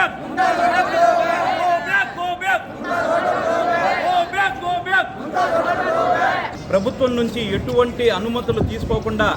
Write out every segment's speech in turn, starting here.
back! Go back, go back! ప్రభుత్వం నుంచి ఎటువంటి అనుమతులు తీసుకోకుండా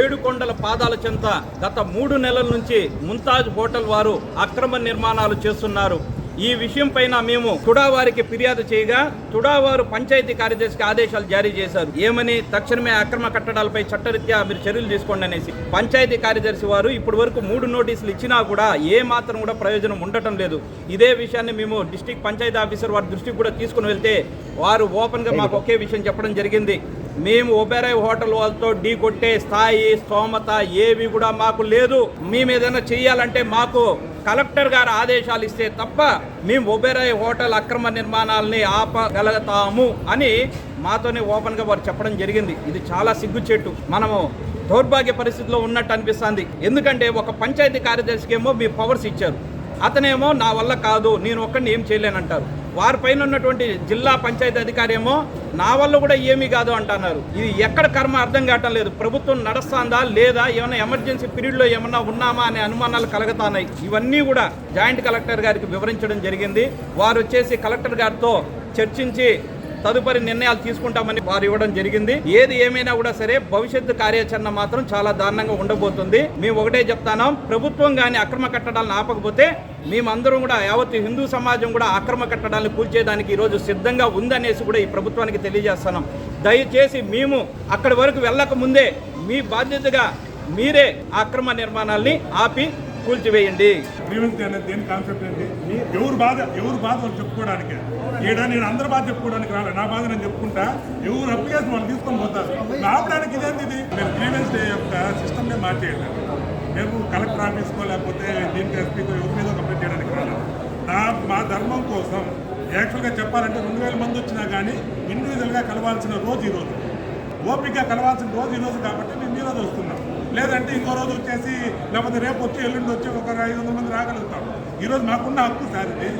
ఏడు కొండల పాదాల చెంత గత మూడు నెలల నుంచి ముంతాజ్ హోటల్ వారు అక్రమ నిర్మాణాలు చేస్తున్నారు ఈ విషయం పైన మేము తుడా వారికి ఫిర్యాదు చేయగా తుడా వారు పంచాయతీ కార్యదర్శికి ఆదేశాలు జారీ చేశారు. ఏమని? తక్షణమే అక్రమ కట్టడాలపై చట్టరీత్యా మీరు చర్యలు తీసుకోండి అనేసి. పంచాయతీ కార్యదర్శి వారు ఇప్పటి వరకు మూడు నోటీసులు ఇచ్చినా కూడా ఏ మాత్రం కూడా ప్రయోజనం ఉండటం లేదు. ఇదే విషయాన్ని మేము డిస్టిక్ పంచాయతీ ఆఫీసర్ వారి దృష్టికి కూడా తీసుకుని వెళ్తే వారు ఓపెన్గా మాకు ఒకే విషయం చెప్పడం జరిగింది. మేము ఒబెరాయ్ హోటల్ వాళ్ళతో ఢీ కొట్టే స్థాయి స్తోమత ఏవి కూడా మాకు లేదు. మేము ఏదైనా చెయ్యాలంటే మాకు కలెక్టర్ గారు ఆదేశాలు ఇస్తే తప్ప మేము ఒబెరాయ్ హోటల్ అక్రమ నిర్మాణాలని ఆపగలుగుతాము అని మాతోనే ఓపెన్గా వారు చెప్పడం జరిగింది. ఇది చాలా సిగ్గుచెట్టు మనము దౌర్భాగ్య పరిస్థితిలో ఉన్నట్టు అనిపిస్తుంది. ఎందుకంటే ఒక పంచాయతీ కార్యదర్శికి ఏమో మీ పవర్స్ ఇచ్చారు. అతనేమో నా వల్ల కాదు నేను ఒక్కడిని ఏం చేయలేనంటారు. వారిపైన ఉన్నటువంటి జిల్లా పంచాయతీ అధికారి ఏమో నా వల్ల కూడా ఏమీ కాదు అంటున్నారు. ఇది ఎక్కడ కర్మ అర్థం కావటం లేదు. ప్రభుత్వం నడుస్తుందా లేదా ఏమైనా ఎమర్జెన్సీ పీరియడ్లో ఏమన్నా ఉన్నామా అనే అనుమానాలు కలుగుతున్నాయి. ఇవన్నీ కూడా జాయింట్ కలెక్టర్ గారికి వివరించడం జరిగింది. వారు వచ్చేసి కలెక్టర్ గారితో చర్చించి తదుపరి నిర్ణయాలు తీసుకుంటామని వారు ఇవ్వడం జరిగింది. ఏది ఏమైనా కూడా సరే భవిష్యత్తు కార్యాచరణ మాత్రం చాలా దారుణంగా ఉండబోతుంది. మేము ఒకటే చెప్తాను ప్రభుత్వం కానీ అక్రమ కట్టడాలను ఆపకపోతే మేమందరం కూడా యావత్ హిందూ సమాజం కూడా అక్రమ కట్టడాలను కూల్చేయడానికి ఈరోజు సిద్ధంగా ఉందనేసి కూడా ఈ ప్రభుత్వానికి తెలియజేస్తున్నాం. దయచేసి మేము అక్కడి వరకు వెళ్ళక ముందే మీ బాధ్యతగా మీరే అక్రమ నిర్మాణాల్ని ఆపి కూల్చివేయండి. దేని కాన్సెప్ట్ ఏంటి ఎవరు బాధ ఎవరు బాధ చెప్పుకోవడానికి? ఈడ నేను అందరి బాధ చెప్పుకోవడానికి రాలే. నా బాధ నేను చెప్పుకుంటా. ఎవరు అప్లికేషన్ వాళ్ళు తీసుకొని పోతారు. రావడానికి ఇదేంటి ఇది? మీరు గ్రీవెన్స్ డే యొక్క సిస్టమ్నే మార్చేయండి. మేము కలెక్టర్ ఆఫీస్కో లేకపోతే దీనికి ఎస్పీకో ఎవరి మీద కంప్లైంట్ చేయడానికి రాలేదు నా మా ధర్మం కోసం యాక్చువల్గా చెప్పాలంటే రెండు వేల మంది వచ్చినా కానీ ఇండివిజువల్గా కలవాల్సిన రోజు ఈరోజు ఓపిక కలవాల్సిన రోజు ఈరోజు కాబట్టి మేము ఈ రోజు వస్తున్నాం. లేదంటే ఇంకో రోజు వచ్చేసి లేకపోతే రేపు వచ్చి ఎల్లుండి వచ్చి ఒక ఐదు వందల మంది రాగలుగుతాం. ఈరోజు మాకున్న హక్కు సార్ ఇది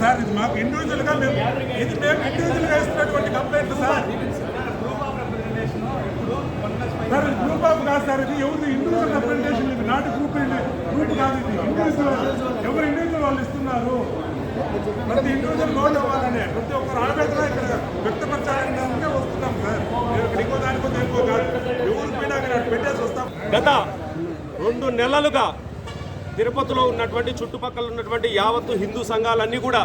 సార్ ఇది మాకు ఇండివిజువల్గా మేము ఇది మేము ఇండివిజువల్గా ఇస్తున్నటువంటి కంప్లైంట్ సార్. సార్ ఇది గ్రూప్ ఆఫ్ కాదు సార్ ఇది ఎవరు ఇండివిజువల్ రిప్రజెంటేషన్ ఇది నాటి గ్రూప్ గ్రూప్ కాదు ఇది. ఇండివిజువల్ ఎవరు ఇండివిజువల్ వాళ్ళు ఇస్తున్నారు? ప్రతి ఇండివిజువల్ లోన్ అవ్వాలని ప్రతి ఒక్కరు ఆవేదన ఇక్కడ వ్యక్తపరచాలని దానికే వస్తున్నాం సార్. మేము ఇక్కడ ఇంకో దానికో దేనికో కాదు. ఎవరు పోయినా కానీ పెట్టేసి వస్తాం. గత రెండు నెలలుగా తిరుపతిలో ఉన్నటువంటి చుట్టుపక్కల ఉన్నటువంటి యావత్తు హిందూ సంఘాలన్నీ కూడా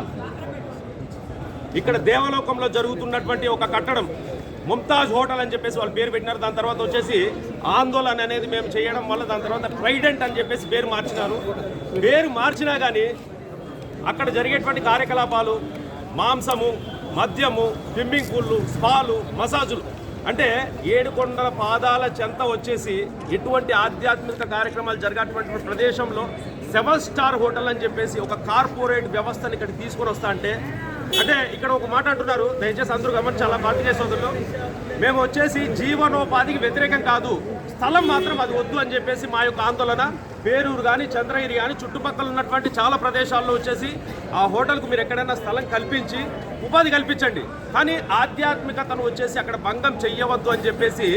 ఇక్కడ దేవలోకంలో జరుగుతున్నటువంటి ఒక కట్టడం ముంతాజ్ హోటల్ అని చెప్పేసి వాళ్ళు పేరు పెట్టినారు. దాని తర్వాత వచ్చేసి ఆందోళన అనేది మేము చేయడం వల్ల దాని తర్వాత ట్రైడెంట్ అని చెప్పేసి పేరు మార్చినారు. పేరు మార్చినా కానీ అక్కడ జరిగేటువంటి కార్యకలాపాలు మాంసము మద్యము స్విమ్మింగ్ పూల్లు స్పాలు మసాజులు అంటే ఏడుకొండల పాదాల చెంత వచ్చేసి ఎటువంటి ఆధ్యాత్మిక కార్యక్రమాలు జరిగేటువంటి ప్రదేశంలో సెవెన్ స్టార్ హోటల్ అని చెప్పేసి ఒక కార్పొరేట్ వ్యవస్థని ఇక్కడ తీసుకొని వస్తా అంటే అంటే ఇక్కడ ఒక మాట అంటున్నారు దయచేసి అందరూ గమనించాలా? పార్టీ సోదరులు మేము వచ్చేసి జీవనోపాధికి వ్యతిరేకం కాదు. స్థలం మాత్రం అది వద్దు అని చెప్పేసి మా యొక్క ఆందోళన. పేరూరు కానీ చంద్రగిరి కానీ చుట్టుపక్కల ఉన్నటువంటి చాలా ప్రదేశాల్లో వచ్చేసి ఆ హోటల్కు మీరు ఎక్కడైనా స్థలం కల్పించి ఉపాధి కల్పించండి. కానీ ఆధ్యాత్మికతను వచ్చేసి అక్కడ భంగం చెయ్యవద్దు అని చెప్పేసి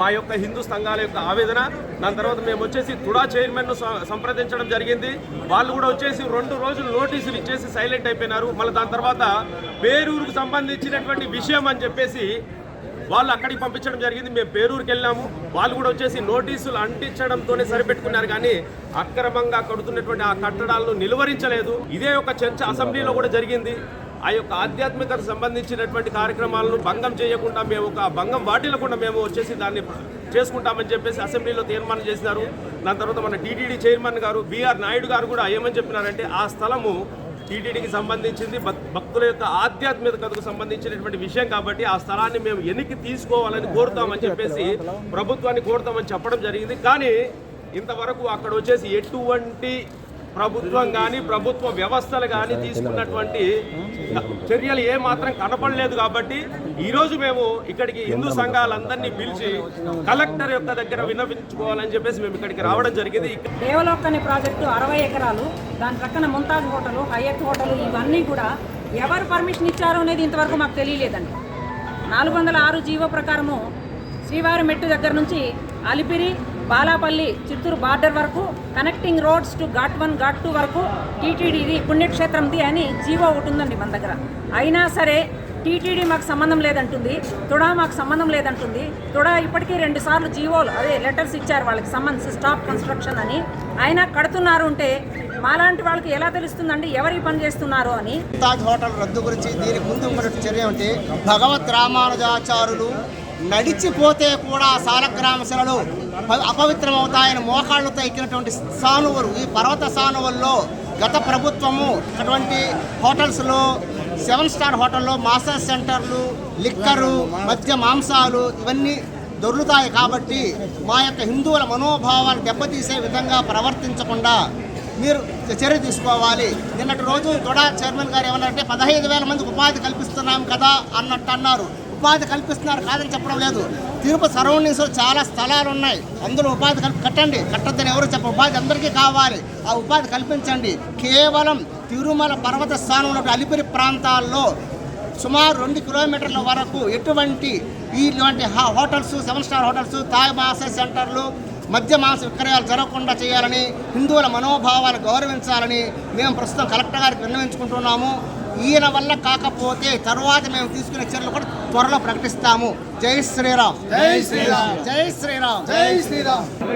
మా యొక్క హిందూ సంఘాల యొక్క ఆవేదన. దాని తర్వాత మేము వచ్చేసి తుడా చైర్మన్ను సంప్రదించడం జరిగింది. వాళ్ళు కూడా వచ్చేసి రెండు రోజులు నోటీసులు ఇచ్చేసి సైలెంట్ అయిపోయినారు. మళ్ళీ దాని తర్వాత పేరూరుకు సంబంధించినటువంటి విషయం అని చెప్పేసి వాళ్ళు అక్కడికి పంపించడం జరిగింది. మేము పేరూరుకి వెళ్ళాము. వాళ్ళు కూడా వచ్చేసి నోటీసులు అంటించడంతోనే సరిపెట్టుకున్నారు. కానీ అక్రమంగా కడుతున్నటువంటి ఆ కట్టడాలను నిలువరించలేదు. ఇదే ఒక చర్చ అసెంబ్లీలో కూడా జరిగింది. ఆ యొక్క ఆధ్యాత్మికతకు సంబంధించినటువంటి కార్యక్రమాలను భంగం చేయకుండా మేము ఒక భంగం వాటిల్లకుండా మేము వచ్చేసి దాన్ని చేసుకుంటామని చెప్పేసి అసెంబ్లీలో తీర్మానం చేసినారు. దాని తర్వాత మన టీటీడీ చైర్మన్ గారు బీఆర్ నాయుడు గారు కూడా ఏమని చెప్పినారంటే ఆ స్థలము టీటీడీకి సంబంధించింది భక్- భక్తుల యొక్క ఆధ్యాత్మికతకు సంబంధించినటువంటి విషయం కాబట్టి ఆ స్థలాన్ని మేము ఎన్నికి తీసుకోవాలని కోరుతామని చెప్పేసి ప్రభుత్వాన్ని కోరుతామని చెప్పడం జరిగింది. కానీ ఇంతవరకు అక్కడ వచ్చేసి ఎటువంటి ప్రభుత్వం కానీ ప్రభుత్వ వ్యవస్థలు కానీ తీసుకున్నటువంటి చర్యలు ఏ మాత్రం కనపడలేదు కాబట్టి ఈరోజు మేము ఇక్కడికి హిందూ సంఘాలందరినీ పిలిచి కలెక్టర్ యొక్క దగ్గర విన్నవించుకోవాలని చెప్పేసి మేము ఇక్కడికి రావడం జరిగింది. దేవలోక్ అనే ప్రాజెక్టు అరవై ఎకరాలు దాని ప్రక్కన ముంతాజ్ హోటల్ హయత్ హోటల్ ఇవన్నీ కూడా ఎవరు పర్మిషన్ ఇచ్చారో అనేది ఇంతవరకు మాకు తెలియలేదండి. నాలుగు వందల ఆరు జీవో ప్రకారము శ్రీవారి మెట్టు దగ్గర నుంచి అలిపిరి బాలాపల్లి చిత్తూరు బార్డర్ వరకు connecting roads to ghat one ghat two వరకు టీటీడీది పుణ్యక్షేత్రంది అని జీవో ఒకటి ఉందండి మన దగ్గర. అయినా సరే టీటీడీ మాకు సంబంధం లేదంటుంది తుడా మాకు సంబంధం లేదంటుంది. తుడా ఇప్పటికీ రెండు సార్లు జీవోలు అదే లెటర్స్ ఇచ్చారు వాళ్ళకి సంబంధించి స్టాప్ కన్స్ట్రక్షన్ అని. ఆయన కడుతున్నారు ఉంటే మాలాంటి వాళ్ళకి ఎలా తెలుస్తుందండి ఎవరి పని చేస్తున్నారు అని? తాజ్ హోటల్ రద్దు గురించి దీనికి ముందు ఉన్నటువంటి చర్య అంటే భగవత్ రామానుజాచారులు నడిచిపోతే కూడా సాలగ్రామ అపవిత్రమవుతాయని మోకాళ్ళతో ఎక్కినటువంటి సానువులు ఈ పర్వత సానువుల్లో గత ప్రభుత్వము అటువంటి హోటల్స్లో సెవెన్ స్టార్ హోటల్లో మాసాజ్ సెంటర్లు లిక్కరు మద్య మాంసాలు ఇవన్నీ దొరుకుతాయి కాబట్టి మా యొక్క హిందువుల మనోభావాలు దెబ్బతీసే విధంగా ప్రవర్తించకుండా మీరు చర్య తీసుకోవాలి. నిన్నటి రోజు కూడా చైర్మన్ గారు ఏమన్నారంటే పదహైదు వేల మందికి ఉపాధి కల్పిస్తున్నాం కదా అన్నట్టు అన్నారు. ఉపాధి కల్పిస్తున్నారు కాదని చెప్పడం లేదు. తిరుపతి సరౌండింగ్స్లో చాలా స్థలాలు ఉన్నాయి అందులో ఉపాధి కల్పి కట్టండి. కట్టద్దని ఎవరు చెప్ప ఉపాధి అందరికీ కావాలి. ఆ ఉపాధి కల్పించండి. కేవలం తిరుమల పర్వత స్థానంలో అలిపిరి ప్రాంతాల్లో సుమారు రెండు కిలోమీటర్ల వరకు ఎటువంటి ఇలాంటి hotels seven star hotels Thai massage సెంటర్లు మద్య మాంస విక్రయాలు జరగకుండా చేయాలని హిందువుల మనోభావాలు గౌరవించాలని మేము ప్రస్తుతం కలెక్టర్ గారికి విన్నవించుకుంటున్నాము. ఈయన వల్ల కాకపోతే తరువాత మేము తీసుకునే చర్యలు కూడా త్వరలో ప్రకటిస్తాము. జై శ్రీరామ్. జై శ్రీరామ్. జై శ్రీరామ్. జై శ్రీరామ్.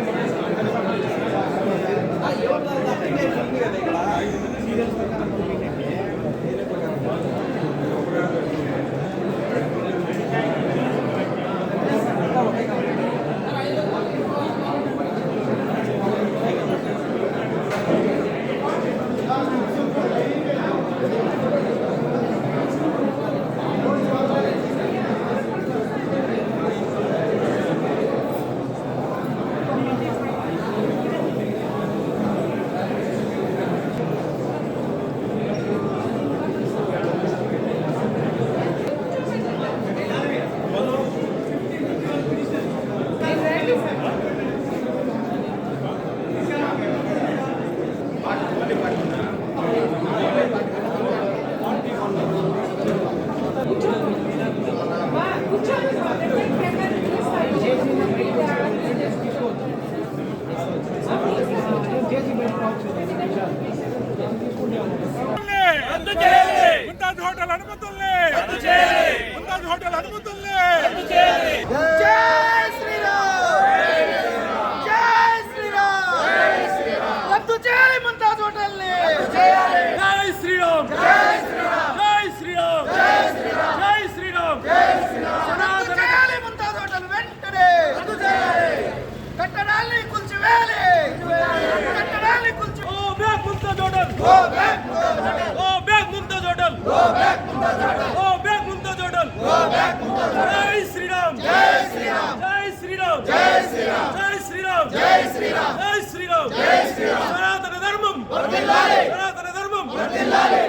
అందుకే చేయాలి హోటల్ అనుమతుల్ని సనాతన ధర్మం వర్ధిల్లాలి సనాతన ధర్మం వర్ధిల్లాలి